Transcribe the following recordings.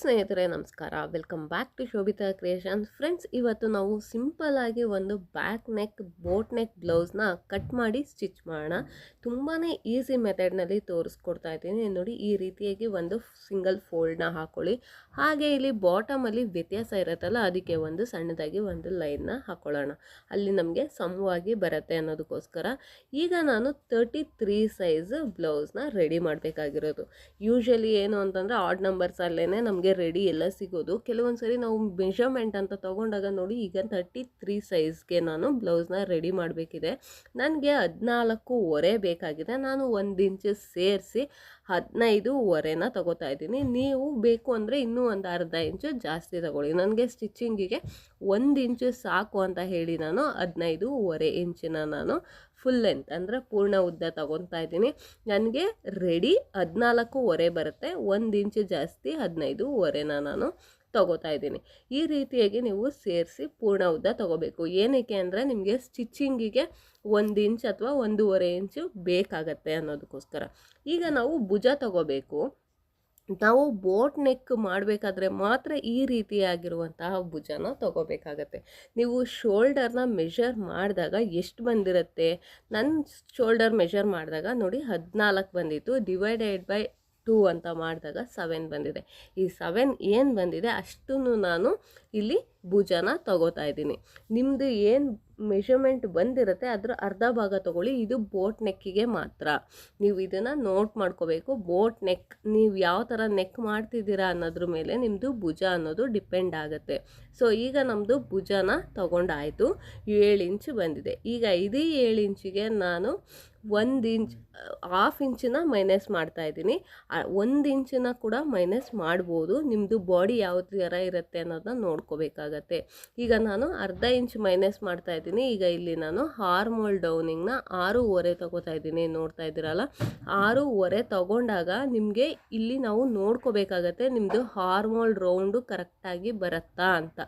ಸ್ನೇಹಿತರೆ, ನಮಸ್ಕಾರ. Welcome back to Shobhita creations friends ಇವತ್ತು ನಾವು ಸಿಂಪಲ್ ಆಗಿ ಒಂದು ಬ್ಯಾಕ್ ನೆಕ್ ಬೋಟ್ ನೆಕ್ ಬ್ಲೌಸ್ನ ಕಟ್ ಮಾಡಿ ಸ್ಟಿಚ್ ಮಾಡೋಣ. ತುಂಬಾ ಈಸಿ ಮೆಥಡ್ನಲ್ಲಿ ತೋರಿಸ್ಕೊಡ್ತಾ ಇದ್ದೀನಿ. ನೋಡಿ, ಈ ರೀತಿಯಾಗಿ ಒಂದು ಸಿಂಗಲ್ ಫೋಲ್ಡ್ನ ಹಾಕೊಳ್ಳಿ. ಹಾಗೆ ಇಲ್ಲಿ ಬಾಟಮಲ್ಲಿ ವ್ಯತ್ಯಾಸ ಇರುತ್ತಲ್ಲ, ಅದಕ್ಕೆ ಒಂದು ಸಣ್ಣದಾಗಿ ಒಂದು ಲೈನ್ನ ಹಾಕೊಳ್ಳೋಣ. ಅಲ್ಲಿ ನಮಗೆ ಸಮವಾಗಿ ಬರುತ್ತೆ ಅನ್ನೋದಕ್ಕೋಸ್ಕರ. ಈಗ ನಾನು ತರ್ಟಿ ತ್ರೀ ಸೈಜ್ ಬ್ಲೌಸ್ನ ರೆಡಿ ಮಾಡಬೇಕಾಗಿರೋದು. ಯೂಶಲಿ ಏನು ಅಂತಂದರೆ ಆಡ್ ನಂಬರ್ಸ್ ಅಲ್ಲೇ ನಮಗೆ ರೆಡಿ ಎಲ್ಲ ಸಿಗೋದು. ಕೆಲವೊಂದು ಸರಿ ನಾವು ಮೆಷರ್ಮೆಂಟ್ ಅಂತ ತೊಗೊಂಡಾಗ ನೋಡಿ ಈಗ ತರ್ಟಿ ತ್ರೀ ಸೈಜ್ಗೆ ನಾನು ಬ್ಲೌಸ್ನ ರೆಡಿ ಮಾಡಬೇಕಿದೆ. ನನಗೆ ಹದಿನಾಲ್ಕೂವರೆ ಬೇಕಾಗಿದೆ. ನಾನು ಒಂದು ಇಂಚು ಸೇರಿಸಿ ಹದಿನೈದೂವರೆನ ತಗೋತಾ ಇದ್ದೀನಿ. ನೀವು ಬೇಕು ಅಂದರೆ ಇನ್ನೂ ಒಂದು ಅರ್ಧ ಇಂಚು ಜಾಸ್ತಿ ತಗೊಳ್ಳಿ. ನನಗೆ ಸ್ಟಿಚ್ಚಿಂಗಿಗೆ ಒಂದು ಇಂಚು ಸಾಕು ಅಂತ ಹೇಳಿ ನಾನು ಹದಿನೈದೂವರೆ ಇಂಚಿನ ನಾನು ಫುಲ್ ಲೆಂತ್ ಅಂದರೆ ಪೂರ್ಣ ಉದ್ದ ತಗೊತಾ ಇದ್ದೀನಿ. ನನಗೆ ರೆಡಿ ಹದಿನಾಲ್ಕೂವರೆ ಬರುತ್ತೆ. ಒಂದು ಇಂಚು ಜಾಸ್ತಿ ಹದಿನೈದೂವರೆನ ನಾನು ತಗೋತಾ ಇದ್ದೀನಿ. ಈ ರೀತಿಯಾಗಿ ನೀವು ಸೇರಿಸಿ ಪೂರ್ಣ ಉದ್ದ ತಗೋಬೇಕು. ಏನಕ್ಕೆ ಅಂದರೆ ನಿಮಗೆ ಸ್ಟಿಚ್ಚಿಂಗಿಗೆ ಒಂದು ಇಂಚ್ ಅಥವಾ ಒಂದೂವರೆ ಇಂಚು ಬೇಕಾಗತ್ತೆ ಅನ್ನೋದಕ್ಕೋಸ್ಕರ. ಈಗ ನಾವು ಭುಜ ತಗೋಬೇಕು. ನಾವು ಬೋಟ್ ನೆಕ್ ಮಾಡಬೇಕಾದ್ರೆ ಮಾತ್ರ ಈ ರೀತಿಯಾಗಿರುವಂತಹ ಭುಜನ ತಗೋಬೇಕಾಗತ್ತೆ. ನೀವು ಶೋಲ್ಡರ್ನ ಮೆಷರ್ ಮಾಡಿದಾಗ ಎಷ್ಟು ಬಂದಿರುತ್ತೆ? ನನ್ನ ಶೋಲ್ಡರ್ ಮೆಷರ್ ಮಾಡಿದಾಗ ನೋಡಿ ಹದಿನಾಲ್ಕು ಬಂದಿತ್ತು ಡಿವೈಡೆಡ್ ಬೈ ಟೂ ಅಂತ ಮಾಡಿದಾಗ ಸೆವೆನ್ ಬಂದಿದೆ. ಈ ಸೆವೆನ್ ಏನು ಬಂದಿದೆ ಅಷ್ಟನ್ನು ನಾನು ಇಲ್ಲಿ ಭುಜನ ತಗೋತಾ ಇದ್ದೀನಿ. ನಿಮ್ಮದು ಏನು ಮೆಷರ್ಮೆಂಟ್ ಬಂದಿರುತ್ತೆ ಅದರ ಅರ್ಧ ಭಾಗ ತಗೊಳ್ಳಿ. ಇದು ಬೋಟ್ ನೆಕ್ಕಿಗೆ ಮಾತ್ರ. ನೀವು ಇದನ್ನು ನೋಟ್ ಮಾಡ್ಕೋಬೇಕು. ಬೋಟ್ ನೆಕ್ ನೀವು ಯಾವ ಥರ ನೆಕ್ ಮಾಡ್ತಿದ್ದೀರಾ ಅನ್ನೋದ್ರ ಮೇಲೆ ನಿಮ್ಮದು ಭುಜ ಅನ್ನೋದು ಡಿಪೆಂಡ್ ಆಗುತ್ತೆ. ಸೊ ಈಗ ನಮ್ಮದು ಭುಜನ ತಗೊಂಡಾಯಿತು. ಏಳು ಇಂಚು ಬಂದಿದೆ. ಈಗ ಇದೇ ಏಳು ಇಂಚಿಗೆ ನಾನು ಒಂದು ಇಂಚ್ ಹಾಫ್ ಇಂಚನ್ನ ಮೈನಸ್ ಮಾಡ್ತಾ ಇದ್ದೀನಿ. ಒಂದು ಇಂಚನ್ನ ಕೂಡ ಮೈನಸ್ ಮಾಡ್ಬೋದು. ನಿಮ್ಮದು ಬಾಡಿ ಯಾವ ಥರ ಇರುತ್ತೆ ಅನ್ನೋದನ್ನ ನೋಡ್ಕೋಬೇಕಾಗತ್ತೆ. ಈಗ ನಾನು ಅರ್ಧ ಇಂಚ್ ಮೈನಸ್ ಮಾಡ್ತಾ ಇದ್ದೀನಿ. ಈಗ ಇಲ್ಲಿ ನಾನು ಹಾರ್ಮೋಲ್ ಡೌನಿಂಗ್ನ ಆರೂವರೆ ತಗೋತಾ ಇದ್ದೀನಿ. ನೋಡ್ತಾ ಇದ್ದೀರಲ್ಲ? ಆರೂವರೆ ತಗೊಂಡಾಗ ನಿಮಗೆ ಇಲ್ಲಿ ನಾವು ನೋಡ್ಕೋಬೇಕಾಗತ್ತೆ ನಿಮ್ಮದು ಹಾರ್ಮೋಲ್ ರೌಂಡು ಕರೆಕ್ಟಾಗಿ ಬರುತ್ತಾ ಅಂತ.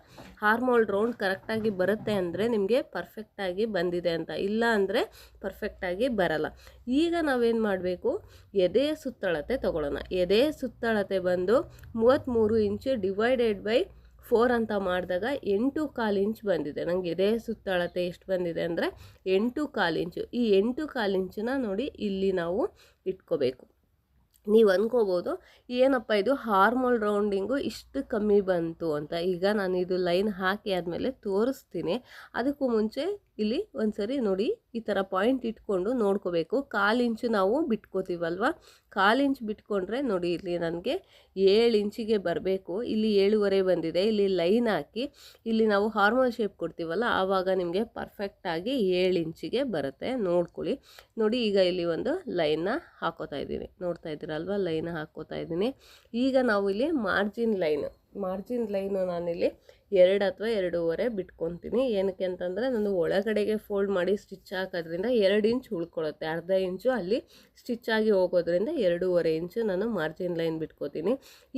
ಹಾರ್ಮೋಲ್ ರೌಂಡ್ ಕರೆಕ್ಟಾಗಿ ಬರುತ್ತೆ ಅಂದರೆ ನಿಮಗೆ ಪರ್ಫೆಕ್ಟಾಗಿ ಬಂದಿದೆ ಅಂತ. ಇಲ್ಲ ಅಂದರೆ ಪರ್ಫೆಕ್ಟಾಗಿ ಬರಲ್ಲ. ಈಗ ನಾವೇನು ಮಾಡಬೇಕು? ಎದೆಯ ಸುತ್ತಳತೆ ತಗೊಳ್ಳೋಣ ಎದೆಯ ಸುತ್ತಳತೆ ಬಂದು ಮೂವತ್ತ್ಮೂರು ಇಂಚು ಡಿವೈಡೆಡ್ ಬೈ ಫೋರ್ ಅಂತ ಮಾಡಿದಾಗ ಎಂಟು ಕಾಲು ಇಂಚ್ ಬಂದಿದೆ. ನನಗೆ ಎದೆ ಸುತ್ತಳತೆ ಎಷ್ಟು ಬಂದಿದೆ ಅಂದರೆ ಎಂಟು ಕಾಲು ಇಂಚು. ಈ ಎಂಟು ಕಾಲು ಇಂಚನ್ನ ನೋಡಿ ಇಲ್ಲಿ ನಾವು ಇಟ್ಕೋಬೇಕು. ನೀವು ಅಂದ್ಕೋಬೋದು ಏನಪ್ಪ ಇದು ಹಾರ್ಮೋಲ್ ರೌಂಡಿಂಗು ಇಷ್ಟು ಕಮ್ಮಿ ಬಂತು ಅಂತ. ಈಗ ನಾನು ಇದು ಲೈನ್ ಹಾಕಿ ಆದಮೇಲೆ ತೋರಿಸ್ತೀನಿ. ಅದಕ್ಕೂ ಮುಂಚೆ ಇಲ್ಲಿ ಒಂದ್ಸರಿ ನೋಡಿ ಈ ಥರ ಪಾಯಿಂಟ್ ಇಟ್ಕೊಂಡು ನೋಡ್ಕೋಬೇಕು. ಕಾಲು ಇಂಚು ನಾವು ಬಿಟ್ಕೋತೀವಲ್ವ? ಕಾಲು ಇಂಚ್ ಬಿಟ್ಕೊಂಡ್ರೆ ನೋಡಿ ಇಲ್ಲಿ ನನಗೆ ಏಳು ಇಂಚಿಗೆ ಬರಬೇಕು. ಇಲ್ಲಿ ಏಳುವರೆ ಬಂದಿದೆ. ಇಲ್ಲಿ ಲೈನ್ ಹಾಕಿ ಇಲ್ಲಿ ನಾವು ಹಾರ್ಮೋನ್ ಶೇಪ್ ಕೊಡ್ತೀವಲ್ಲ, ಆವಾಗ ನಿಮಗೆ ಪರ್ಫೆಕ್ಟಾಗಿ ಏಳು ಇಂಚಿಗೆ ಬರುತ್ತೆ. ನೋಡ್ಕೊಳ್ಳಿ. ನೋಡಿ ಈಗ ಇಲ್ಲಿ ಒಂದು ಲೈನ್ನ ಹಾಕೋತಾ ಇದ್ದೀನಿ. ನೋಡ್ತಾ ಇದ್ದೀರಲ್ವ? ಲೈನ್ ಹಾಕೋತಾ ಇದ್ದೀನಿ. ಈಗ ನಾವು ಇಲ್ಲಿ ಮಾರ್ಜಿನ್ ಲೈನ್ ಮಾರ್ಜಿನ್ ಲೈನು ನಾನಿಲ್ಲಿ ಎರಡು ಅಥವಾ ಎರಡೂವರೆ ಬಿಟ್ಕೊತೀನಿ. ಏನಕ್ಕೆ ಅಂತಂದರೆ ನಾನು ಒಳಗಡೆಗೆ ಫೋಲ್ಡ್ ಮಾಡಿ ಸ್ಟಿಚ್ ಹಾಕೋದ್ರಿಂದ ಎರಡು ಇಂಚ್ ಉಳ್ಕೊಳ್ಳುತ್ತೆ. ಅರ್ಧ ಇಂಚು ಅಲ್ಲಿ ಸ್ಟಿಚ್ ಆಗಿ ಹೋಗೋದ್ರಿಂದ ಎರಡೂವರೆ ಇಂಚು ನಾನು ಮಾರ್ಜಿನ್ ಲೈನ್ ಬಿಟ್ಕೋತೀನಿ.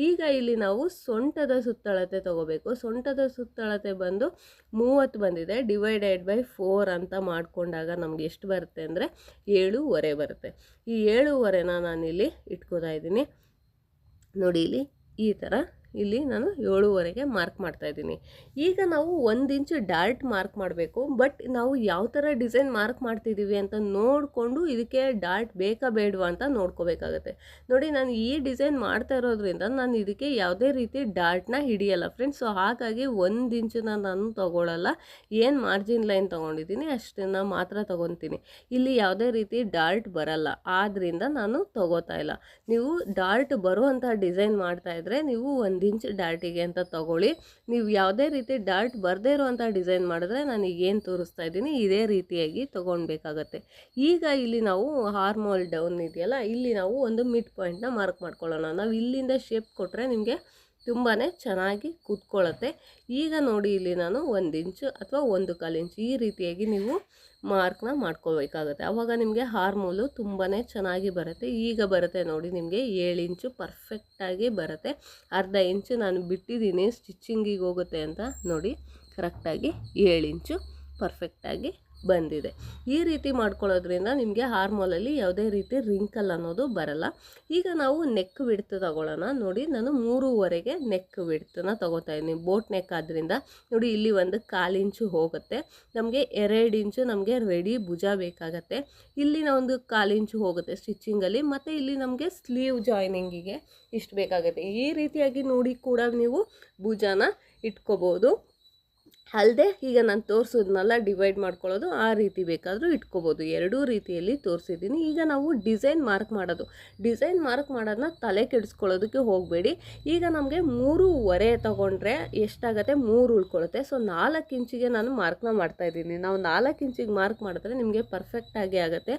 ಈಗ ಇಲ್ಲಿ ನಾವು ಸೊಂಟದ ಸುತ್ತಳತೆ ತೊಗೋಬೇಕು. ಸೊಂಟದ ಸುತ್ತಳತೆ ಬಂದು ಮೂವತ್ತು ಬಂದಿದೆ. ಡಿವೈಡೆಡ್ ಬೈ ಫೋರ್ ಅಂತ ಮಾಡಿಕೊಂಡಾಗ ನಮ್ಗೆ ಎಷ್ಟು ಬರುತ್ತೆ ಅಂದರೆ ಏಳೂವರೆ ಬರುತ್ತೆ. ಈ ಏಳೂವರೆನ ನಾನಿಲ್ಲಿ ಇಟ್ಕೋತಾ ಇದ್ದೀನಿ. ನೋಡಿ ಇಲ್ಲಿ ಈ ಥರ ಇಲ್ಲಿ ನಾನು ಏಳುವರೆಗೆ ಮಾರ್ಕ್ ಮಾಡ್ತಾ ಇದ್ದೀನಿ. ಈಗ ನಾವು ಒಂದು ಇಂಚ್ ಡಾರ್ಟ್ ಮಾರ್ಕ್ ಮಾಡಬೇಕು ಬಟ್ ನಾವು ಯಾವ ಥರ ಡಿಸೈನ್ ಮಾರ್ಕ್ ಮಾಡ್ತಿದ್ದೀವಿ ಅಂತ ನೋಡಿಕೊಂಡು ಇದಕ್ಕೆ ಡಾರ್ಟ್ ಬೇಕಾ ಬೇಡವಾ ಅಂತ ನೋಡ್ಕೋಬೇಕಾಗತ್ತೆ. ನೋಡಿ, ನಾನು ಈ ಡಿಸೈನ್ ಮಾಡ್ತಾ ಇರೋದ್ರಿಂದ ನಾನು ಇದಕ್ಕೆ ಯಾವುದೇ ರೀತಿ ಡಾರ್ಟ್ನ ಹಿಡಿಯಲ್ಲ ಫ್ರೆಂಡ್ಸ್ ಸೊ ಹಾಗಾಗಿ ಒಂದು ಇಂಚನ್ನ ನಾನು ತೊಗೊಳ್ಳಲ್ಲ ಏನು ಮಾರ್ಜಿನ್ ಲೈನ್ ತೊಗೊಂಡಿದ್ದೀನಿ ಅಷ್ಟನ್ನು ಮಾತ್ರ ತೊಗೊತೀನಿ. ಇಲ್ಲಿ ಯಾವುದೇ ರೀತಿ ಡಾರ್ಟ್ ಬರಲ್ಲ. ಆದ್ದರಿಂದ ನಾನು ತೊಗೋತಾ ಇಲ್ಲ. ನೀವು ಡಾರ್ಟ್ ಬರುವಂಥ ಡಿಸೈನ್ ಮಾಡ್ತಾ ಇದ್ದರೆ ನೀವು ಒಂದು ಇಂಚ್ ಡಾರ್ಟಿಗೆ ಅಂತ ತಗೊಳ್ಳಿ. ನೀವು ಯಾವುದೇ ರೀತಿ ಡಾರ್ಟ್ ಬರದೇ ಇರುವಂಥ ಡಿಸೈನ್ ಮಾಡಿದ್ರೆ ನಾನು ಏನು ತೋರಿಸ್ತಾ ಇದ್ದೀನಿ, ಇದೇ ರೀತಿಯಾಗಿ ತೊಗೊಳ್ಬೇಕಾಗತ್ತೆ ಈಗ ಇಲ್ಲಿ ನಾವು ಹಾರ್ಮೋಲ್ ಡೌನ್ ಇದೆಯಲ್ಲ, ಇಲ್ಲಿ ನಾವು ಒಂದು ಮಿಡ್ ಪಾಯಿಂಟ್ನ ಮಾರ್ಕ್ ಮಾಡ್ಕೊಳ್ಳೋಣ. ನಾವು ಇಲ್ಲಿಂದ ಶೇಪ್ ಕೊಟ್ಟರೆ ನಿಮಗೆ ತುಂಬಾ ಚೆನ್ನಾಗಿ ಕೂತ್ಕೊಳ್ಳುತ್ತೆ ಈಗ ನೋಡಿ ಇಲ್ಲಿ ನಾನು ಒಂದು ಇಂಚು ಅಥವಾ ಒಂದು ಕಾಲು ಇಂಚು ಈ ರೀತಿಯಾಗಿ ನೀವು ಮಾರ್ಕ್ನ ಮಾಡ್ಕೋಬೇಕಾಗುತ್ತೆ ಆವಾಗ ನಿಮಗೆ ಹಾರ್ಮೋಲು ತುಂಬಾ ಚೆನ್ನಾಗಿ ಬರುತ್ತೆ. ಈಗ ಬರುತ್ತೆ ನೋಡಿ ನಿಮಗೆ ಏಳು ಇಂಚು ಪರ್ಫೆಕ್ಟಾಗಿ ಬರುತ್ತೆ. ಅರ್ಧ ಇಂಚು ನಾನು ಬಿಟ್ಟಿದ್ದೀನಿ ಸ್ಟಿಚ್ಚಿಂಗಿಗೆ ಹೋಗುತ್ತೆ ಅಂತ ನೋಡಿ ಕರೆಕ್ಟಾಗಿ ಏಳು ಇಂಚು ಪರ್ಫೆಕ್ಟಾಗಿ ಬಂದಿದೆ. ಈ ರೀತಿ ಮಾಡ್ಕೊಳ್ಳೋದ್ರಿಂದ ನಿಮಗೆ ಹಾರ್ಮೋಲಲ್ಲಿ ಯಾವುದೇ ರೀತಿ ರಿಂಕಲ್ ಅನ್ನೋದು ಬರಲ್ಲ. ಈಗ ನಾವು ನೆಕ್ ವಿಡ್ತ್ ತಗೊಳ್ಳೋಣ. ನೋಡಿ, ನಾನು ಮೂರುವರೆಗೆ ನೆಕ್ ವಿಡ್ತನ್ನ ತಗೋತಾ ಇದ್ದೀನಿ. ಬೋಟ್ ನೆಕ್ ಆದ್ದರಿಂದ ನೋಡಿ, ಇಲ್ಲಿ ಒಂದು ಕಾಲು ಇಂಚು ಹೋಗುತ್ತೆ. ನಮಗೆ ಎರಡು ಇಂಚು ನಮಗೆ ರೆಡಿ ಭುಜ ಬೇಕಾಗತ್ತೆ. ಇಲ್ಲಿನ ಒಂದು ಕಾಲು ಇಂಚು ಹೋಗುತ್ತೆ ಸ್ಟಿಚ್ಚಿಂಗಲ್ಲಿ ಮತ್ತು ಇಲ್ಲಿ ನಮಗೆ ಸ್ಲೀವ್ ಜಾಯ್ನಿಂಗಿಗೆ ಇಷ್ಟು ಬೇಕಾಗುತ್ತೆ. ಈ ರೀತಿಯಾಗಿ ನೋಡಿ ಕೂಡ ನೀವು ಭುಜನ ಇಟ್ಕೋಬೋದು. ಅಲ್ಲದೆ ಈಗ ನಾನು ತೋರಿಸೋದನ್ನೆಲ್ಲ ಡಿವೈಡ್ ಮಾಡ್ಕೊಳ್ಳೋದು, ಆ ರೀತಿ ಬೇಕಾದರೂ ಇಟ್ಕೋಬೋದು. ಎರಡೂ ರೀತಿಯಲ್ಲಿ ತೋರಿಸಿದ್ದೀನಿ. ಈಗ ನಾವು ಡಿಸೈನ್ ಮಾರ್ಕ್ ಮಾಡೋದು. ಡಿಸೈನ್ ಮಾರ್ಕ್ ಮಾಡೋದನ್ನ ತಲೆ ಕೆಡಿಸ್ಕೊಳ್ಳೋದಕ್ಕೆ ಹೋಗಬೇಡಿ. ಈಗ ನಮಗೆ ಮೂರುವರೆ ತೊಗೊಂಡ್ರೆ ಎಷ್ಟಾಗುತ್ತೆ? ಮೂರು ಉಳ್ಕೊಳ್ಳುತ್ತೆ. ಸೊ ನಾಲ್ಕು ಇಂಚಿಗೆ ನಾನು ಮಾರ್ಕ್ನ ಮಾಡ್ತಾ ಇದ್ದೀನಿ. ನಾವು ನಾಲ್ಕು ಇಂಚಿಗೆ ಮಾರ್ಕ್ ಮಾಡಿದ್ರೆ ನಿಮಗೆ ಪರ್ಫೆಕ್ಟಾಗಿ ಆಗುತ್ತೆ.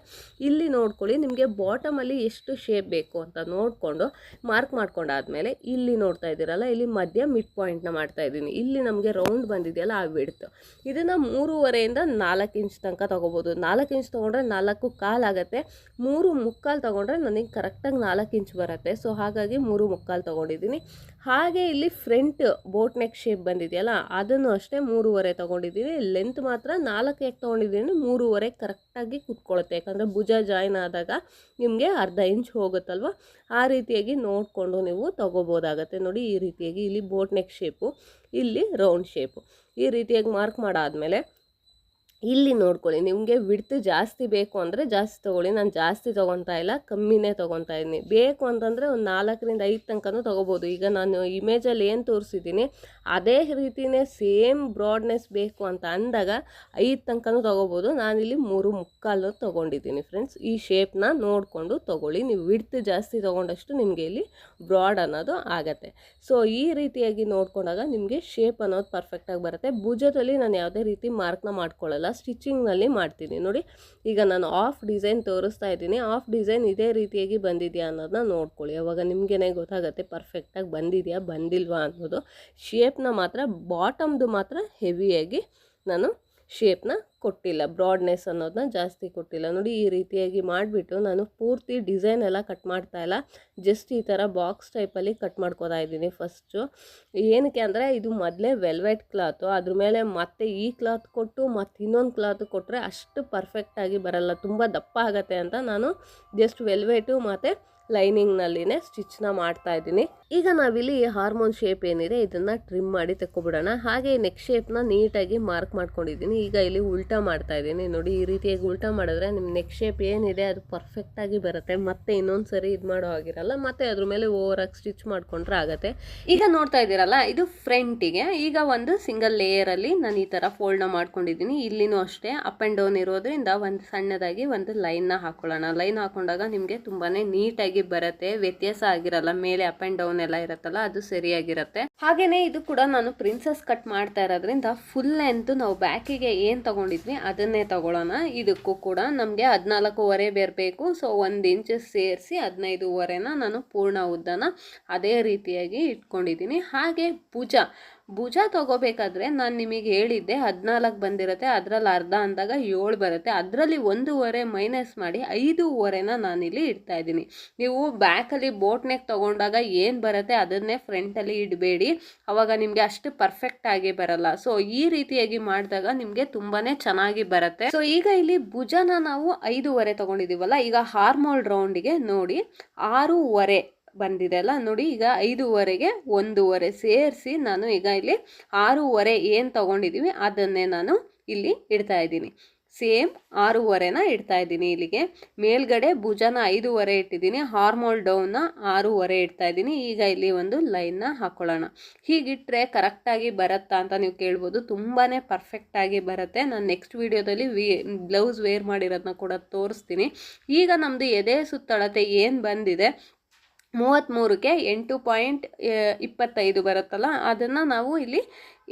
ಇಲ್ಲಿ ನೋಡ್ಕೊಳ್ಳಿ, ನಿಮಗೆ ಬಾಟಮಲ್ಲಿ ಎಷ್ಟು ಶೇಪ್ ಬೇಕು ಅಂತ ನೋಡಿಕೊಂಡು ಮಾರ್ಕ್ ಮಾಡ್ಕೊಂಡಾದ್ಮೇಲೆ ಇಲ್ಲಿ ನೋಡ್ತಾ ಇದ್ದೀರಲ್ಲ, ಇಲ್ಲಿ ಮಧ್ಯ ಮಿಡ್ ಪಾಯಿಂಟ್ನ ಮಾಡ್ತಾ ಇದ್ದೀನಿ. ಇಲ್ಲಿ ನಮಗೆ ರೌಂಡ್ ಬಂದಿದೆಯಲ್ಲ ಆ ಬಿಡ್ತು ಇದನ್ನು ಮೂರುವರೆಯಿಂದ ನಾಲ್ಕು ಇಂಚ್ ತನಕ ತೊಗೋಬೋದು. ನಾಲ್ಕು ಇಂಚ್ ತೊಗೊಂಡ್ರೆ ನಾಲ್ಕು ಕಾಲು ಆಗುತ್ತೆ. ಮೂರು ಮುಕ್ಕಾಲು ತೊಗೊಂಡ್ರೆ ನನಗೆ ಕರೆಕ್ಟಾಗಿ ನಾಲ್ಕು ಇಂಚ್ ಬರುತ್ತೆ. ಸೊ ಹಾಗಾಗಿ ಮೂರು ಮುಕ್ಕಾಲು ತೊಗೊಂಡಿದ್ದೀನಿ. ಹಾಗೆ ಇಲ್ಲಿ ಫ್ರಂಟ್ ಬೋಟ್ ನೆಕ್ ಶೇಪ್ ಬಂದಿದೆಯಲ್ಲ, ಅದನ್ನು ಅಷ್ಟೇ ಮೂರುವರೆ ತೊಗೊಂಡಿದ್ದೀನಿ. ಲೆಂತ್ ಮಾತ್ರ ನಾಲ್ಕು ಯಾಕೆ ತೊಗೊಂಡಿದ್ದೀನಿ ಮೂರುವರೆ ಕರೆಕ್ಟಾಗಿ ಕುತ್ಕೊಳ್ಳುತ್ತೆ ಯಾಕಂದರೆ ಭುಜ ಜಾಯ್ನ್ ಆದಾಗ ನಿಮಗೆ ಅರ್ಧ ಇಂಚ್ ಹೋಗುತ್ತಲ್ವ? ಆ ರೀತಿಯಾಗಿ ನೋಡಿಕೊಂಡು ನೀವು ತೊಗೋಬೋದಾಗತ್ತೆ. ನೋಡಿ, ಈ ರೀತಿಯಾಗಿ ಇಲ್ಲಿ ಬೋಟ್ ನೆಕ್ ಶೇಪು ಇಲ್ಲಿ ರೌಂಡ್ ಶೇಪು ಈ ರೀತಿಯಾಗಿ ಮಾರ್ಕ್ ಮಾಡಾದಮೇಲೆ ಇಲ್ಲಿ ನೋಡ್ಕೊಳ್ಳಿ, ನಿಮಗೆ ವಿಡ್ತ್ ಜಾಸ್ತಿ ಬೇಕು ಅಂದರೆ ಜಾಸ್ತಿ ತೊಗೊಳ್ಳಿ. ನಾನು ಜಾಸ್ತಿ ತೊಗೊತಾ ಇಲ್ಲ, ಕಮ್ಮಿನೇ ತೊಗೊತಾ ಇದ್ದೀನಿ. ಬೇಕು ಅಂತಂದರೆ ಒಂದು ನಾಲ್ಕರಿಂದ ಐದು ತನಕನೂ ತೊಗೋಬೋದು. ಈಗ ನಾನು ಇಮೇಜಲ್ಲಿ ಏನು ತೋರಿಸಿದ್ದೀನಿ, ಅದೇ ರೀತಿಯೇ ಸೇಮ್ ಬ್ರಾಡ್ನೆಸ್ ಬೇಕು ಅಂತ ಅಂದಾಗ ಐದು ತನಕನೂ ತೊಗೋಬೋದು. ನಾನಿಲ್ಲಿ ಮೂರು ಮುಕ್ಕಾಲು ತೊಗೊಂಡಿದ್ದೀನಿ ಫ್ರೆಂಡ್ಸ್ ಈ ಶೇಪ್ನ ನೋಡಿಕೊಂಡು ತೊಗೊಳ್ಳಿ. ನೀವು ವಿಡ್ತ್ ಜಾಸ್ತಿ ತೊಗೊಂಡಷ್ಟು ನಿಮಗೆ ಇಲ್ಲಿ ಬ್ರಾಡ್ ಅನ್ನೋದು ಆಗತ್ತೆ. ಸೊ ಈ ರೀತಿಯಾಗಿ ನೋಡ್ಕೊಂಡಾಗ ನಿಮಗೆ ಶೇಪ್ ಅನ್ನೋದು ಪರ್ಫೆಕ್ಟಾಗಿ ಬರುತ್ತೆ. ಭುಜದಲ್ಲಿ ನಾನು ಯಾವುದೇ ರೀತಿ ಮಾರ್ಕ್ನ ಮಾಡ್ಕೊಳ್ಳಲ್ಲ. ಸ್ಟಿಚಿಂಗ್ನಲ್ಲಿ ಮಾಡ್ತೀನಿ. ನೋಡಿ, ಈಗ ನಾನು ಆಫ್ ಡಿಸೈನ್ ತೋರಿಸ್ತಾ ಇದ್ದೀನಿ. ಆಫ್ ಡಿಸೈನ್ ಇದೇ ರೀತಿಯಾಗಿ ಬಂದಿದೆಯಾ ಅನ್ನೋದನ್ನ ನೋಡ್ಕೊಳ್ಳಿ. ಅವಾಗ ನಿಮಗೇನೆ ಗೊತ್ತಾಗುತ್ತೆ ಪರ್ಫೆಕ್ಟಾಗಿ ಬಂದಿದೆಯಾ, ಬಂದಿಲ್ವಾ ಅನ್ನೋದು. ಶೇಪ್ನ ಮಾತ್ರ ಬಾಟಮ್ದು ಮಾತ್ರ ಹೆವಿಯಾಗಿ ನಾನು ಶೇಪ್ನ ಕೊಟ್ಟಿಲ್ಲ ಬ್ರಾಡ್ನೆಸ್ ಅನ್ನೋದನ್ನ ಜಾಸ್ತಿ ಕೊಟ್ಟಿಲ್ಲ. ನೋಡಿ ಈ ರೀತಿಯಾಗಿ ಮಾಡಿಬಿಟ್ಟು ನಾನು ಪೂರ್ತಿ ಡಿಸೈನ್ ಎಲ್ಲ ಕಟ್ ಮಾಡ್ತಾ ಇಲ್ಲ. ಜಸ್ಟ್ ಈ ಥರ ಬಾಕ್ಸ್ ಟೈಪಲ್ಲಿ ಕಟ್ ಮಾಡ್ಕೋತಾ ಇದ್ದೀನಿ ಫಸ್ಟು ಏನಕ್ಕೆ ಅಂದರೆ ಇದು ಮೊದಲೇ ವೆಲ್ವೆಟ್ ಕ್ಲಾತು ಅದ್ರ ಮೇಲೆ ಮತ್ತೆ ಈ ಕ್ಲಾತ್ ಕೊಟ್ಟು ಮತ್ತು ಇನ್ನೊಂದು ಕ್ಲಾತ್ ಕೊಟ್ಟರೆ ಅಷ್ಟು ಪರ್ಫೆಕ್ಟಾಗಿ ಬರಲ್ಲ. ತುಂಬ ದಪ್ಪ ಆಗುತ್ತೆ ಅಂತ ನಾನು ಜಸ್ಟ್ ವೆಲ್ವೆಟು ಮತ್ತು ಲೈನಿಂಗ್ನಲ್ಲಿನೇ ಸ್ಟಿಚ್ನ ಮಾಡ್ತಾ ಇದ್ದೀನಿ. ಈಗ ನಾವಿಲ್ಲಿ ಹಾರ್ಮೋನ್ ಶೇಪ್ ಏನಿದೆ ಇದನ್ನು ಟ್ರಿಮ್ ಮಾಡಿ ತೆಕ್ಕೊಬಿಡೋಣ. ಹಾಗೆ ನೆಕ್ ಶೇಪ್ನ ನೀಟಾಗಿ ಮಾರ್ಕ್ ಮಾಡ್ಕೊಂಡಿದ್ದೀನಿ. ಈಗ ಇಲ್ಲಿ ಉಲ್ಟಾ ಮಾಡ್ತಾ ಇದ್ದೀನಿ. ನೋಡಿ, ಈ ರೀತಿಯಾಗಿ ಉಲ್ಟಾ ಮಾಡಿದ್ರೆ ನಿಮ್ಮ ನೆಕ್ ಶೇಪ್ ಏನಿದೆ ಅದು ಪರ್ಫೆಕ್ಟಾಗಿ ಬರುತ್ತೆ. ಮತ್ತೆ ಇನ್ನೊಂದು ಸರಿ ಇದು ಮಾಡೋ ಆಗಿರಲ್ಲ ಮತ್ತೆ ಅದ್ರ ಮೇಲೆ ಓವರಾಗಿ ಸ್ಟಿಚ್ ಮಾಡ್ಕೊಂಡ್ರೆ ಆಗುತ್ತೆ. ಈಗ ನೋಡ್ತಾ ಇದ್ದೀರಲ್ಲ, ಇದು ಫ್ರಂಟಿಗೆ ಈಗ ಒಂದು ಸಿಂಗಲ್ ಲೇಯರಲ್ಲಿ ನಾನು ಈ ಥರ ಫೋಲ್ಡ್ನ ಮಾಡ್ಕೊಂಡಿದ್ದೀನಿ. ಇಲ್ಲಿನೂ ಅಷ್ಟೇ ಅಪ್ ಆ್ಯಂಡ್ ಡೌನ್ ಇರೋದ್ರಿಂದ ಒಂದು ಸಣ್ಣದಾಗಿ ಒಂದು ಲೈನ್ನ ಹಾಕೊಳ್ಳೋಣ. ಲೈನ್ ಹಾಕೊಂಡಾಗ ನಿಮಗೆ ತುಂಬಾ ನೀಟಾಗಿ ಬರುತ್ತೆ. ವ್ಯತ್ಯಾಸ ಆಗಿರಲ್ಲ, ಮೇಲೆ ಅಪ್ ಆ್ಯಂಡ್ ಡೌನ್ ಎಲ್ಲ ಇರುತ್ತಲ್ಲ, ಅದು ಸರಿಯಾಗಿರುತ್ತೆ. ಹಾಗೇನೆ ಇದು ಕೂಡ ನಾನು ಪ್ರಿನ್ಸಸ್ ಕಟ್ ಮಾಡ್ತಾ ಇರೋದ್ರಿಂದ ಫುಲ್ ಲೆಂತ್ ನಾವು ಬ್ಯಾಕಿಗೆ ಏನು ಅದನ್ನೇ ತಗೊಳ್ಳೋಣ ಇದಕ್ಕೂ ಕೂಡ ನಮಗೆ ಹದಿನಾಲ್ಕೂವರೆ ಬೇರಬೇಕು. ಸೊ ಒಂದು ಇಂಚ್ ಸೇರಿಸಿ ಹದಿನೈದೂವರೆನ ನಾನು ಪೂರ್ಣ ಉದ್ದನ ಅದೇ ರೀತಿಯಾಗಿ ಇಟ್ಕೊಂಡಿದ್ದೀನಿ. ಹಾಗೆ ಭುಜ ಭುಜ ತಗೋಬೇಕಾದ್ರೆ ನಾನು ನಿಮಗೆ ಹೇಳಿದ್ದೆ, ಹದಿನಾಲ್ಕು ಬಂದಿರುತ್ತೆ, ಅದರಲ್ಲಿ ಅರ್ಧ ಅಂದಾಗ ಏಳು ಬರುತ್ತೆ. ಅದರಲ್ಲಿ ಒಂದೂವರೆ ಮೈನಸ್ ಮಾಡಿ ಐದೂವರೆನ ನಾನಿಲ್ಲಿ ಇಡ್ತಾ ಇದ್ದೀನಿ. ನೀವು ಬ್ಯಾಕಲ್ಲಿ ಬೋಟ್ ನೆಕ್ ತೊಗೊಂಡಾಗ ಏನು ಬರುತ್ತೆ ಅದನ್ನೇ ಫ್ರಂಟಲ್ಲಿ ಇಡಬೇಡಿ. ಅವಾಗ ನಿಮಗೆ ಅಷ್ಟು ಪರ್ಫೆಕ್ಟ್ ಆಗಿ ಬರಲ್ಲ. ಸೊ ಈ ರೀತಿಯಾಗಿ ಮಾಡಿದಾಗ ನಿಮಗೆ ತುಂಬಾ ಚೆನ್ನಾಗಿ ಬರುತ್ತೆ. ಸೊ ಈಗ ಇಲ್ಲಿ ಭುಜನ ನಾವು ಐದೂವರೆ ತೊಗೊಂಡಿದ್ದೀವಲ್ಲ ಈಗ ಹಾರ್ಮೋಲ್ ರೌಂಡಿಗೆ ನೋಡಿ, ಆರೂವರೆ. ಬಂದಿದೆ ಅಲ್ಲ? ನೋಡಿ, ಈಗ ಐದೂವರೆಗೆ ಒಂದೂವರೆ ಸೇರಿಸಿ ನಾನು ಈಗ ಇಲ್ಲಿ ಆರೂವರೆ ಏನು ತೊಗೊಂಡಿದ್ದೀವಿ ಅದನ್ನೇ ನಾನು ಇಲ್ಲಿ ಇಡ್ತಾ ಇದ್ದೀನಿ. ಸೇಮ್ ಆರೂವರೆನ ಇಡ್ತಾ ಇದ್ದೀನಿ ಇಲ್ಲಿಗೆ. ಮೇಲ್ಗಡೆ ಭುಜನ ಐದೂವರೆ ಇಟ್ಟಿದ್ದೀನಿ, ಹಾರ್ಮೋಲ್ ಡೌನ್ನ ಆರೂವರೆ ಇಡ್ತಾ ಇದ್ದೀನಿ. ಈಗ ಇಲ್ಲಿ ಒಂದು ಲೈನ್ನ ಹಾಕೊಳ್ಳೋಣ. ಹೀಗಿಟ್ಟರೆ ಕರೆಕ್ಟಾಗಿ ಬರುತ್ತಾ ಅಂತ ನೀವು ಕೇಳ್ಬೋದು. ತುಂಬಾ ಪರ್ಫೆಕ್ಟಾಗಿ ಬರುತ್ತೆ. ನಾನು ನೆಕ್ಸ್ಟ್ ವೀಡಿಯೋದಲ್ಲಿ ವಿ, ಬ್ಲೌಸ್ ವೇರ್ ಮಾಡಿರೋದನ್ನ ಕೂಡ ತೋರಿಸ್ತೀನಿ. ಈಗ ನಮ್ಮದು ಎದೆ ಸುತ್ತಳತೆ ಏನು ಬಂದಿದೆ ಮೂವತ್ತ್ಮೂರಕ್ಕೆ ಎಂಟು ಪಾಯಿಂಟ್ ಇಪ್ಪತ್ತೈದು ಬರುತ್ತಲ್ಲ, ಅದನ್ನು ನಾವು ಇಲ್ಲಿ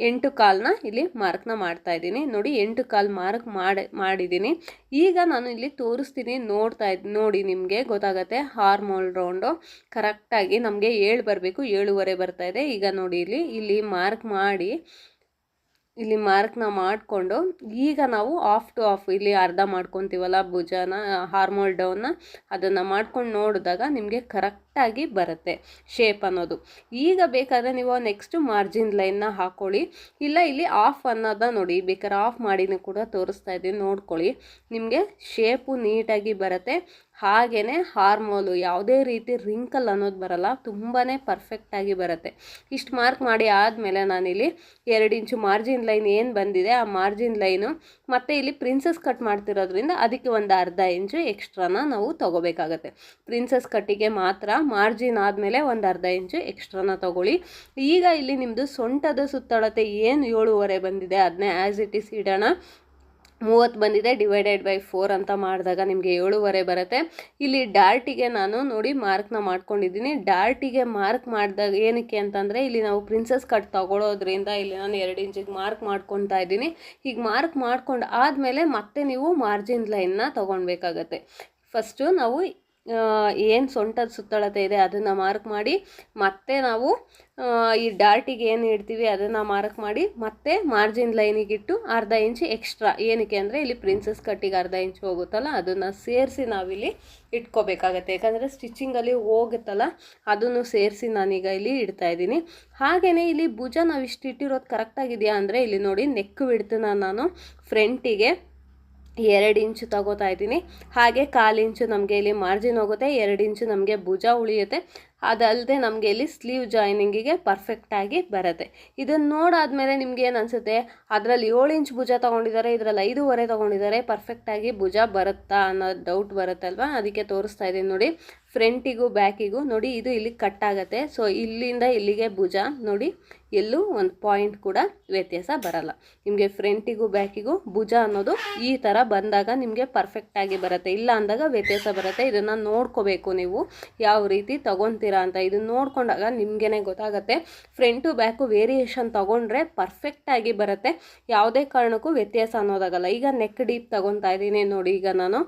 ಎಂಟು ಕಾಲನ್ನ ಇಲ್ಲಿ ಮಾರ್ಕ್ನ ಮಾಡ್ತಾ ಇದ್ದೀನಿ. ನೋಡಿ, ಎಂಟು ಕಾಲು ಮಾರ್ಕ್ ಮಾಡಿ, ಮಾಡಿದ್ದೀನಿ. ಈಗ ನಾನು ಇಲ್ಲಿ ತೋರಿಸ್ತೀನಿ, ನೋಡ್ತಾ ಇದ್, ನೋಡಿ ನಿಮಗೆ ಗೊತ್ತಾಗತ್ತೆ ಹಾರ್ಮೋಲ್ ರೌಂಡು. ಕರೆಕ್ಟಾಗಿ ನಮಗೆ ಏಳು ಬರಬೇಕು, ಏಳುವರೆ ಬರ್ತಾ ಇದೆ. ಈಗ ನೋಡಿ ಇಲ್ಲಿ ಇಲ್ಲಿ ಮಾರ್ಕ್ ಮಾಡಿ, ಇಲ್ಲಿ ಮಾರ್ಕ್ನ ಮಾಡಿಕೊಂಡು, ಈಗ ನಾವು ಆಫ್ ಟು ಆಫ್ ಇಲ್ಲಿ ಅರ್ಧ ಮಾಡ್ಕೊತೀವಲ್ಲ ಭುಜನ ಹಾರ್ಮೋಲ್ ಡೌನ್ನ, ಅದನ್ನು ಮಾಡ್ಕೊಂಡು ನೋಡಿದಾಗ ನಿಮಗೆ ಕರೆಕ್ಟ್ ಕರೆಕ್ಟಾಗಿ ಬರುತ್ತೆ. ಶೇಪ್ ಅನ್ನೋದು. ಈಗ ಬೇಕಾದರೆ ನೀವು ನೆಕ್ಸ್ಟ್ ಮಾರ್ಜಿನ್ ಲೈನ್ನ ಹಾಕ್ಕೊಳ್ಳಿ ಇಲ್ಲ, ಇಲ್ಲಿ ಆಫ್ ಅನ್ನೋದನ್ನ ನೋಡಿ. ಬೇಕಾದ್ರೆ ಆಫ್ ಮಾಡಿನೂ ಕೂಡ ತೋರಿಸ್ತಾ ಇದ್ದೀನಿ. ನೋಡ್ಕೊಳ್ಳಿ. ನಿಮಗೆ ಶೇಪು ನೀಟಾಗಿ ಬರುತ್ತೆ. ಹಾಗೆಯೇ ಹಾರ್ಮೋಲು ಯಾವುದೇ ರೀತಿ ರಿಂಕಲ್ ಅನ್ನೋದು ಬರಲ್ಲ. ತುಂಬಾ ಪರ್ಫೆಕ್ಟಾಗಿ ಬರುತ್ತೆ. ಇಷ್ಟು ಮಾರ್ಕ್ ಮಾಡಿ ಆದಮೇಲೆ ನಾನಿಲ್ಲಿ ಎರಡು ಇಂಚು ಮಾರ್ಜಿನ್ ಲೈನ್ ಏನು ಬಂದಿದೆ, ಆ ಮಾರ್ಜಿನ್ ಲೈನು ಮತ್ತು ಇಲ್ಲಿ ಪ್ರಿನ್ಸಸ್ ಕಟ್ ಮಾಡ್ತಿರೋದ್ರಿಂದ ಅದಕ್ಕೆ ಒಂದು ಅರ್ಧ ಇಂಚು ಎಕ್ಸ್ಟ್ರಾನ ನಾವು ತೊಗೋಬೇಕಾಗತ್ತೆ. ಪ್ರಿನ್ಸಸ್ ಕಟ್ಟಿಗೆ ಮಾತ್ರ ಮಾರ್ಜಿನ್ ಆದಮೇಲೆ ಒಂದು ಅರ್ಧ ಇಂಚು ಎಕ್ಸ್ಟ್ರಾನ ತೊಗೊಳ್ಳಿ. ಈಗ ಇಲ್ಲಿ ನಿಮ್ಮದು ಸೊಂಟದ ಸುತ್ತಳತೆ ಏನು ಏಳುವರೆ ಬಂದಿದೆ ಅದನ್ನೇ ಆ್ಯಸ್ ಇಟ್ ಈಸ್ ಇಡೋಣ. ಮೂವತ್ತು ಬಂದಿದೆ ಡಿವೈಡೆಡ್ ಬೈ ಫೋರ್ ಅಂತ ಮಾಡಿದಾಗ ನಿಮಗೆ ಏಳುವರೆ ಬರುತ್ತೆ. ಇಲ್ಲಿ ಡಾರ್ಟಿಗೆ ನಾನು ನೋಡಿ ಮಾರ್ಕ್ನ ಮಾಡ್ಕೊಂಡಿದ್ದೀನಿ. ಡಾರ್ಟಿಗೆ ಮಾರ್ಕ್ ಮಾಡಿದಾಗ ಏನಕ್ಕೆ ಅಂತಂದರೆ, ಇಲ್ಲಿ ನಾವು ಪ್ರಿನ್ಸಸ್ ಕಟ್ ತಗೊಳ್ಳೋದ್ರಿಂದ ಇಲ್ಲಿ ನಾನು ಎರಡು ಇಂಚಿಗೆ ಮಾರ್ಕ್ ಮಾಡ್ಕೊತಾ ಇದ್ದೀನಿ. ಈಗ ಮಾರ್ಕ್ ಮಾಡ್ಕೊಂಡು ಆದಮೇಲೆ ಮತ್ತೆ ನೀವು ಮಾರ್ಜಿನ್ ಲೈನ್ನ ತೊಗೊಳ್ಬೇಕಾಗತ್ತೆ. ಫಸ್ಟು ನಾವು ಏನು ಸೊಂಟದ ಸುತ್ತಳತೆ ಇದೆ ಅದನ್ನು ಮಾರ್ಕ್ ಮಾಡಿ ಮತ್ತೆ ನಾವು ಈ ಡಾರ್ಟಿಗೆ ಏನು ಇಡ್ತೀವಿ ಅದನ್ನು ಮಾರ್ಕ್ ಮಾಡಿ ಮತ್ತೆ ಮಾರ್ಜಿನ್ ಲೈನಿಗಿಟ್ಟು ಅರ್ಧ ಇಂಚ್ ಎಕ್ಸ್ಟ್ರಾ ಏನಕ್ಕೆ ಅಂದರೆ ಇಲ್ಲಿ ಪ್ರಿನ್ಸಸ್ ಕಟ್ಟಿಗೆ ಅರ್ಧ ಇಂಚ್ ಹೋಗುತ್ತಲ್ಲ ಅದನ್ನು ಸೇರಿಸಿ ನಾವಿಲ್ಲಿ ಇಟ್ಕೋಬೇಕಾಗತ್ತೆ. ಯಾಕಂದರೆ ಸ್ಟಿಚಿಂಗಲ್ಲಿ ಹೋಗುತ್ತಲ್ಲ ಅದನ್ನು ಸೇರಿಸಿ ನಾನೀಗ ಇಲ್ಲಿ ಇಡ್ತಾ ಇದ್ದೀನಿ. ಹಾಗೆಯೇ ಇಲ್ಲಿ ಭುಜ ನಾವು ಇಷ್ಟು ಇಟ್ಟಿರೋದು ಕರೆಕ್ಟಾಗಿದೆಯಾ ಅಂದರೆ ಇಲ್ಲಿ ನೋಡಿ ನೆಕ್ ಬಿಡ್ತೀನ ನಾನು ಫ್ರಂಟಿಗೆ ಎರಡು ಇಂಚು ತಗೋತಾ ಇದ್ದೀನಿ. ಹಾಗೆ ಕಾಲು ಇಂಚು ನಮಗೆ ಇಲ್ಲಿ ಮಾರ್ಜಿನ್ ಹೋಗುತ್ತೆ, ಎರಡು ಇಂಚು ನಮಗೆ ಭುಜ ಉಳಿಯುತ್ತೆ. ಅದಲ್ಲದೆ ನಮಗೆ ಇಲ್ಲಿ ಸ್ಲೀವ್ ಜಾಯ್ನಿಂಗಿಗೆ ಪರ್ಫೆಕ್ಟಾಗಿ ಬರುತ್ತೆ. ಇದನ್ನು ನೋಡಾದ್ಮೇಲೆ ನಿಮ್ಗೆ ಏನು ಅನಿಸುತ್ತೆ? ಅದರಲ್ಲಿ ಏಳು ಇಂಚ್ ಭುಜ ತೊಗೊಂಡಿದ್ದಾರೆ ಇದರಲ್ಲಿ ಐದೂವರೆ ತೊಗೊಂಡಿದ್ದಾರೆ ಪರ್ಫೆಕ್ಟಾಗಿ ಭುಜ ಬರುತ್ತಾ ಅನ್ನೋ ಡೌಟ್ ಬರುತ್ತಲ್ವಾ? ಅದಕ್ಕೆ ತೋರಿಸ್ತಾ ಇದ್ದೀನಿ ನೋಡಿ. ಫ್ರಂಟಿಗೂ ಬ್ಯಾಕಿಗೂ ನೋಡಿ, ಇದು ಇಲ್ಲಿ ಕಟ್ ಆಗುತ್ತೆ. ಸೊ ಇಲ್ಲಿಂದ ಇಲ್ಲಿಗೆ ಭುಜ ನೋಡಿ, ಎಲ್ಲೂ ಒಂದು ಪಾಯಿಂಟ್ ಕೂಡ ವ್ಯತ್ಯಾಸ ಬರಲ್ಲ. ನಿಮಗೆ ಫ್ರಂಟಿಗೂ ಬ್ಯಾಕಿಗೂ ಭುಜ ಅನ್ನೋದು ಈ ಥರ ಬಂದಾಗ ನಿಮಗೆ ಪರ್ಫೆಕ್ಟಾಗಿ ಬರುತ್ತೆ. ಇಲ್ಲ ಅಂದಾಗ ವ್ಯತ್ಯಾಸ ಬರುತ್ತೆ. ಇದನ್ನು ನೋಡ್ಕೋಬೇಕು ನೀವು. ಯಾವ ರೀತಿ ತಗೊತೀರಾ ಅಂತ ಇದನ್ನ ನೋಡ್ಕೊಂಡಾಗ ನಿಮಗೇ ಗೊತ್ತಾಗುತ್ತೆ. ಟು ಬ್ಯಾಕು ವೇರಿಯೇಷನ್ ತೊಗೊಂಡ್ರೆ ಪರ್ಫೆಕ್ಟಾಗಿ ಬರುತ್ತೆ. ಯಾವುದೇ ಕಾರಣಕ್ಕೂ ವ್ಯತ್ಯಾಸ ಅನ್ನೋದಾಗಲ್ಲ. ಈಗ ನೆಕ್ ಡೀಪ್ ತೊಗೊತಾ ಇದ್ದೀನಿ ನೋಡಿ ಈಗ ನಾನು.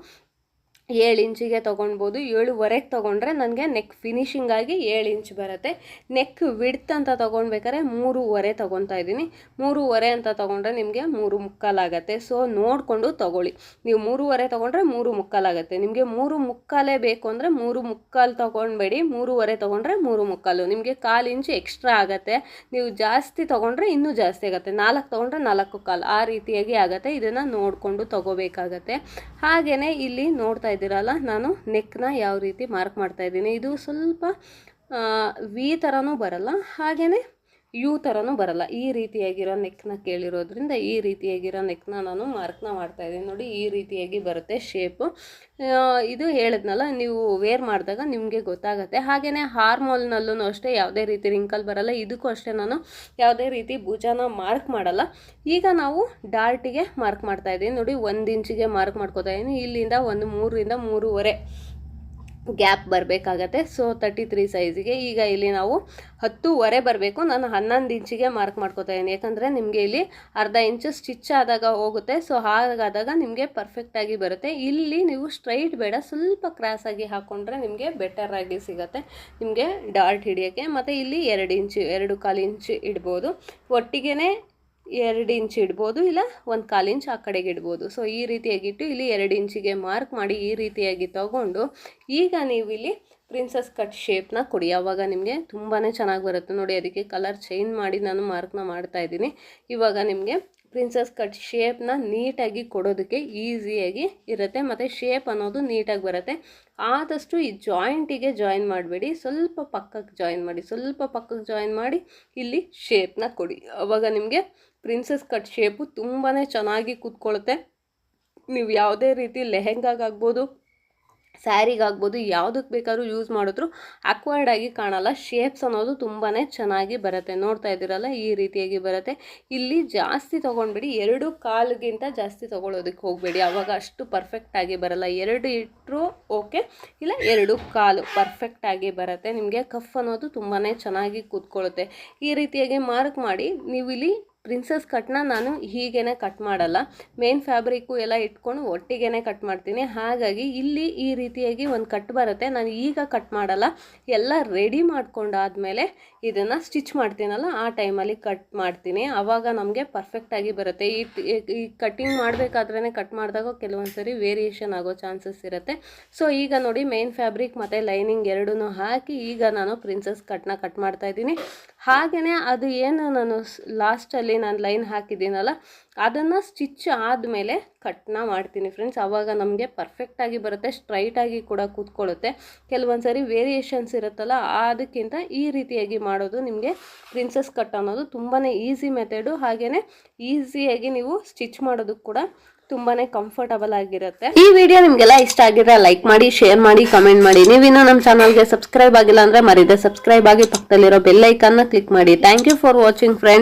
ಏಳು ಇಂಚಿಗೆ ತೊಗೊಳ್ಬೋದು ಏಳುವರೆಗೆ ತೊಗೊಂಡ್ರೆ ನನಗೆ ನೆಕ್ ಫಿನಿಷಿಂಗಾಗಿ ಏಳು ಇಂಚ್ ಬರುತ್ತೆ. ನೆಕ್ ವಿಡ್ತ್ ಅಂತ ತೊಗೊಳ್ಬೇಕಾದ್ರೆ ಮೂರುವರೆ ತೊಗೊತಾ ಇದ್ದೀನಿ. ಮೂರುವರೆ ಅಂತ ತೊಗೊಂಡ್ರೆ ನಿಮಗೆ ಮೂರು ಮುಕ್ಕಾಲಾಗತ್ತೆ ಸೊ ನೋಡಿಕೊಂಡು ತೊಗೊಳ್ಳಿ. ನೀವು ಮೂರುವರೆ ತೊಗೊಂಡ್ರೆ ಮೂರು ಮುಕ್ಕಾಲಾಗತ್ತೆ ನಿಮಗೆ ಮೂರು ಮುಕ್ಕಾಲೇ ಬೇಕು ಅಂದರೆ ಮೂರು ಮುಕ್ಕಾಲು ತೊಗೊಳ್ಬೇಡಿ. ಮೂರುವರೆ ತೊಗೊಂಡ್ರೆ ಮೂರು ಮುಕ್ಕಾಲು. ನಿಮಗೆ ಕಾಲು ಇಂಚು ಎಕ್ಸ್ಟ್ರಾ ಆಗುತ್ತೆ. ನೀವು ಜಾಸ್ತಿ ತೊಗೊಂಡ್ರೆ ಇನ್ನೂ ಜಾಸ್ತಿ ಆಗುತ್ತೆ. ನಾಲ್ಕು ತೊಗೊಂಡ್ರೆ ನಾಲ್ಕು ಕಾಲು. ಆ ರೀತಿಯಾಗಿ ಆಗುತ್ತೆ. ಇದನ್ನು ನೋಡಿಕೊಂಡು ತೊಗೋಬೇಕಾಗತ್ತೆ. ಹಾಗೆಯೇ ಇಲ್ಲಿ ನೋಡ್ತಾ ಇದ್ದೀರಲ್ಲ ನಾನು ನೆಕ್ನ ಯಾವ ರೀತಿ ಮಾರ್ಕ್ ಮಾಡ್ತಾ ಇದ್ದೀನಿ. ಇದು ಸ್ವಲ್ಪ ವಿ ಥರನೂ ಬರಲ್ಲ. ಹಾಗೆಯೇ ಯು ಥರನೂ ಬರಲ್ಲ. ಈ ರೀತಿಯಾಗಿರೋ ನೆಕ್ನ ಕೇಳಿರೋದ್ರಿಂದ ಈ ರೀತಿಯಾಗಿರೋ ನೆಕ್ನ ನಾನು ಮಾರ್ಕ್ನ ಮಾಡ್ತಾ ಇದ್ದೀನಿ. ನೋಡಿ, ಈ ರೀತಿಯಾಗಿ ಬರುತ್ತೆ ಶೇಪು ಇದು ಹೇಳಿದ್ನಲ್ಲ, ನೀವು ವೇರ್ ಮಾಡಿದಾಗ ನಿಮಗೆ ಗೊತ್ತಾಗುತ್ತೆ. ಹಾಗೆಯೇ ಹಾರ್ಮೋಲ್ನಲ್ಲೂ ಅಷ್ಟೇ ಯಾವುದೇ ರೀತಿ ರಿಂಕಲ್ ಬರಲ್ಲ. ಇದಕ್ಕೂ ಅಷ್ಟೇ ನಾನು ಯಾವುದೇ ರೀತಿ ಭುಜನ ಮಾರ್ಕ್ ಮಾಡಲ್ಲ. ಈಗ ನಾವು ಡಾರ್ಟಿಗೆ ಮಾರ್ಕ್ ಮಾಡ್ತಾ ಇದ್ದೀನಿ. ನೋಡಿ, ಒಂದು ಇಂಚಿಗೆ ಮಾರ್ಕ್ ಮಾಡ್ಕೋತಾ ಇದ್ದೀನಿ. ಇಲ್ಲಿಂದ ಒಂದು ಮೂರರಿಂದ ಮೂರುವರೆ. ಗ್ಯಾಪ್ ಬರಬೇಕಾಗತ್ತೆ. ಸೊ ತರ್ಟಿ ತ್ರೀ ಸೈಜಿಗೆ ಈಗ ಇಲ್ಲಿ ನಾವು ಹತ್ತೂವರೆ ಬರಬೇಕು. ನಾನು ಹನ್ನೊಂದು ಇಂಚಿಗೆ ಮಾರ್ಕ್ ಮಾಡ್ಕೋತಾ ಇದ್ದೀನಿ. ಯಾಕಂದರೆ ನಿಮಗೆ ಇಲ್ಲಿ ಅರ್ಧ ಇಂಚು ಸ್ಟಿಚ್ ಆದಾಗ ಹೋಗುತ್ತೆ. ಸೊ ಹಾಗಾದಾಗ ನಿಮಗೆ ಪರ್ಫೆಕ್ಟಾಗಿ ಬರುತ್ತೆ. ಇಲ್ಲಿ ನೀವು ಸ್ಟ್ರೈಟ್ ಬೇಡ, ಸ್ವಲ್ಪ ಕ್ರಾಸಾಗಿ ಹಾಕ್ಕೊಂಡ್ರೆ ನಿಮಗೆ ಬೆಟರಾಗಿ ಸಿಗುತ್ತೆ. ನಿಮಗೆ ಡಾರ್ಟ್ ಹಿಡಿಯೋಕ್ಕೆ. ಮತ್ತು ಇಲ್ಲಿ ಎರಡು ಇಂಚು, ಎರಡು ಕಾಲು ಇಂಚು ಇಡ್ಬೋದು. ಒಟ್ಟಿಗೆ ಎರಡು ಇಂಚ್ ಇಡ್ಬೋದು, ಇಲ್ಲ ಒಂದು ಕಾಲು ಇಂಚ್ ಆ ಕಡೆಗೆ ಇಡ್ಬೋದು. ಸೊ ಈ ರೀತಿಯಾಗಿಟ್ಟು ಇಲ್ಲಿ ಎರಡು ಇಂಚಿಗೆ ಮಾರ್ಕ್ ಮಾಡಿ ಈ ರೀತಿಯಾಗಿ ತಗೊಂಡು, ಈಗ ನೀವು ಇಲ್ಲಿ ಪ್ರಿನ್ಸಸ್ ಕಟ್ ಶೇಪ್ನ ಕೊಡಿ. ಆವಾಗ ನಿಮಗೆ ತುಂಬಾ ಚೆನ್ನಾಗಿ ಬರುತ್ತೆ. ನೋಡಿ, ಅದಕ್ಕೆ ಕಲರ್ ಚೇಂಜ್ ಮಾಡಿ ನಾನು ಮಾರ್ಕ್ನ ಮಾಡ್ತಾ ಇದ್ದೀನಿ. ಇವಾಗ ನಿಮಗೆ ಪ್ರಿನ್ಸಸ್ ಕಟ್ ಶೇಪ್ನ ನೀಟಾಗಿ ಕೊಡೋದಕ್ಕೆ ಈಸಿಯಾಗಿ ಇರುತ್ತೆ. ಮತ್ತು ಶೇಪ್ ಅನ್ನೋದು ನೀಟಾಗಿ ಬರುತ್ತೆ. ಆದಷ್ಟು ಈ ಜಾಯಿಂಟಿಗೆ ಜಾಯಿನ್ ಮಾಡಬೇಡಿ. ಸ್ವಲ್ಪ ಪಕ್ಕಕ್ಕೆ ಜಾಯಿನ್ ಮಾಡಿ. ಸ್ವಲ್ಪ ಪಕ್ಕಕ್ಕೆ ಜಾಯಿನ್ ಮಾಡಿ ಇಲ್ಲಿ ಶೇಪ್ನ ಕೊಡಿ. ಆವಾಗ ನಿಮಗೆ ಪ್ರಿನ್ಸಸ್ ಕಟ್ ಶೇಪು ತುಂಬಾ ಚೆನ್ನಾಗಿ ಕೂತ್ಕೊಳ್ಳುತ್ತೆ ನೀವು ಯಾವುದೇ ರೀತಿ ಲೆಹೆಂಗಾಗ್ಬೋದು ಸ್ಯಾರಿಗಾಗ್ಬೋದು ಯಾವುದಕ್ಕೆ ಬೇಕಾದ್ರೂ ಯೂಸ್ ಮಾಡಿದ್ರು ಅಕ್ವರ್ಡ್ ಆಗಿ ಕಾಣಲ್ಲ. ಶೇಪ್ಸ್ ಅನ್ನೋದು ತುಂಬಾ ಚೆನ್ನಾಗಿ ಬರುತ್ತೆ. ನೋಡ್ತಾ ಇದ್ದೀರಲ್ಲ, ಈ ರೀತಿಯಾಗಿ ಬರುತ್ತೆ. ಇಲ್ಲಿ ಜಾಸ್ತಿ ತೊಗೊಂಡ್ಬಿಡಿ, ಎರಡು ಕಾಲಿಗಿಂತ ಜಾಸ್ತಿ ತೊಗೊಳೋದಕ್ಕೆ ಹೋಗಬೇಡಿ. ಆವಾಗ ಅಷ್ಟು ಪರ್ಫೆಕ್ಟಾಗಿ ಬರಲ್ಲ. ಎರಡು ಇಟ್ಟರು ಓಕೆ, ಇಲ್ಲ ಎರಡು ಕಾಲು ಪರ್ಫೆಕ್ಟಾಗಿ ಬರುತ್ತೆ. ನಿಮಗೆ ಕಫ್ ಅನ್ನೋದು ತುಂಬಾ ಚೆನ್ನಾಗಿ ಕೂತ್ಕೊಳ್ಳುತ್ತೆ ಈ ರೀತಿಯಾಗಿ ಮಾರ್ಕ್ ಮಾಡಿ ನೀವು ಇಲ್ಲಿ ಪ್ರಿನ್ಸಸ್ ಕಟ್ನ ನಾನು ಹೀಗೇನೆ ಕಟ್ ಮಾಡಲ್ಲ. ಮೇನ್ ಫ್ಯಾಬ್ರಿಕ್ಕು ಎಲ್ಲ ಇಟ್ಕೊಂಡು ಒಟ್ಟಿಗೆನೆ ಕಟ್ ಮಾಡ್ತೀನಿ. ಹಾಗಾಗಿ ಇಲ್ಲಿ ಈ ರೀತಿಯಾಗಿ ಒಂದು ಕಟ್ ಬರುತ್ತೆ. ನಾನು ಈಗ ಕಟ್ ಮಾಡಲ್ಲ. ಎಲ್ಲ ರೆಡಿ ಮಾಡ್ಕೊಂಡಾದ್ಮೇಲೆ ಇದನ್ನು ಸ್ಟಿಚ್ ಮಾಡ್ತೀನಲ್ಲ, ಆ ಟೈಮಲ್ಲಿ ಕಟ್ ಮಾಡ್ತೀನಿ. ಆವಾಗ ನಮಗೆ ಪರ್ಫೆಕ್ಟಾಗಿ ಬರುತ್ತೆ. ಈ ಈ ಮಾಡಬೇಕಾದ್ರೇ ಕಟ್ ಮಾಡಿದಾಗ ಕೆಲವೊಂದು ಸರಿ ವೇರಿಯೇಷನ್ ಆಗೋ ಚಾನ್ಸಸ್ ಇರುತ್ತೆ. ಸೊ ಈಗ ನೋಡಿ ಮೇನ್ ಫ್ಯಾಬ್ರಿಕ್ ಮತ್ತು ಲೈನಿಂಗ್ ಎರಡೂ ಹಾಕಿ ಈಗ ನಾನು ಪ್ರಿನ್ಸಸ್ ಕಟ್ನ ಕಟ್ ಮಾಡ್ತಾ ಇದ್ದೀನಿ. ಹಾಗೆಯೇ ಅದು ಏನು ನಾನು ಲಾಸ್ಟಲ್ಲಿ ನಾನು ಲೈನ್ ಹಾಕಿದ್ದೀನಲ್ಲ, ಅದನ್ನು ಸ್ಟಿಚ್ ಆದಮೇಲೆ ಕಟ್ನ ಮಾಡ್ತೀನಿ ಫ್ರೆಂಡ್ಸ್ ಆವಾಗ ನಮಗೆ ಪರ್ಫೆಕ್ಟಾಗಿ ಬರುತ್ತೆ ಸ್ಟ್ರೈಟಾಗಿ ಕೂಡ ಕೂತ್ಕೊಳ್ಳುತ್ತೆ. ಕೆಲವೊಂದು ಸರಿ ವೇರಿಯೇಷನ್ಸ್ ಇರುತ್ತಲ್ಲ, ಅದಕ್ಕಿಂತ ಈ ರೀತಿಯಾಗಿ ಮಾಡೋದು ನಿಮಗೆ ಪ್ರಿನ್ಸಸ್ ಕಟ್ ಅನ್ನೋದು ತುಂಬಾ ಈಸಿ ಮೆಥಡು ಹಾಗೆಯೇ ಈಸಿಯಾಗಿ ನೀವು ಸ್ಟಿಚ್ ಮಾಡೋದಕ್ಕೆ ಕೂಡ ತುಂಬಾ ಕಂಫರ್ಟಬಲ್ ಆಗಿರುತ್ತೆ. ಈ ವಿಡಿಯೋ ನಿಮ್ಗೆಲ್ಲ ಇಷ್ಟ ಆಗಿದ್ರೆ ಲೈಕ್ ಮಾಡಿ ಶೇರ್ ಮಾಡಿ ಕಮೆಂಟ್ ಮಾಡಿ. ನೀವಿನ್ನೂ ನಮ್ಮ ಚಾನಲ್ಗೆ ಸಬ್ಸ್ಕ್ರೈಬ್ ಆಗಿಲ್ಲ ಅಂದ್ರೆ ಮರಿದೆ. ಸಬ್ಸ್ಕ್ರೈಬ್ ಆಗಿ ಪಕ್ಕದಲ್ಲಿರೋ ಬೆಲ್ ಐಕನ್ನ ಕ್ಲಿಕ್ ಮಾಡಿ. Thank you for watching friends